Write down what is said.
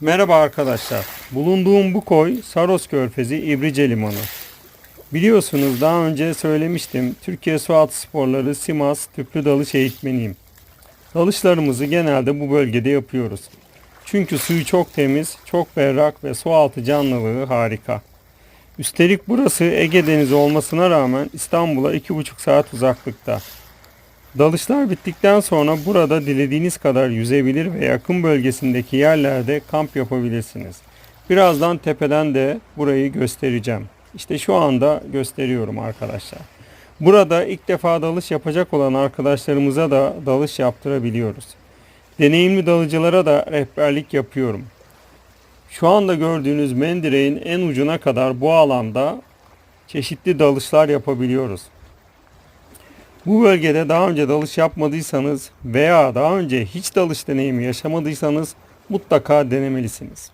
Merhaba arkadaşlar. Bulunduğum bu koy Saros Körfezi İbrice Limanı. Biliyorsunuz daha önce söylemiştim. Türkiye Sualtı Sporları Simas tüplü dalış eğitmeniyim. Dalışlarımızı genelde bu bölgede yapıyoruz. Çünkü suyu çok temiz, çok berrak ve su altı canlılığı harika. Üstelik burası Ege Denizi olmasına rağmen İstanbul'a 2,5 saat uzaklıkta. Dalışlar bittikten sonra burada dilediğiniz kadar yüzebilir ve yakın bölgesindeki yerlerde kamp yapabilirsiniz. Birazdan tepeden de burayı göstereceğim. İşte şu anda gösteriyorum arkadaşlar. Burada ilk defa dalış yapacak olan arkadaşlarımıza da dalış yaptırabiliyoruz. Deneyimli dalıcılara da rehberlik yapıyorum. Şu anda gördüğünüz mendireğin en ucuna kadar bu alanda çeşitli dalışlar yapabiliyoruz. Bu bölgede daha önce dalış yapmadıysanız veya daha önce hiç dalış deneyimi yaşamadıysanız mutlaka denemelisiniz.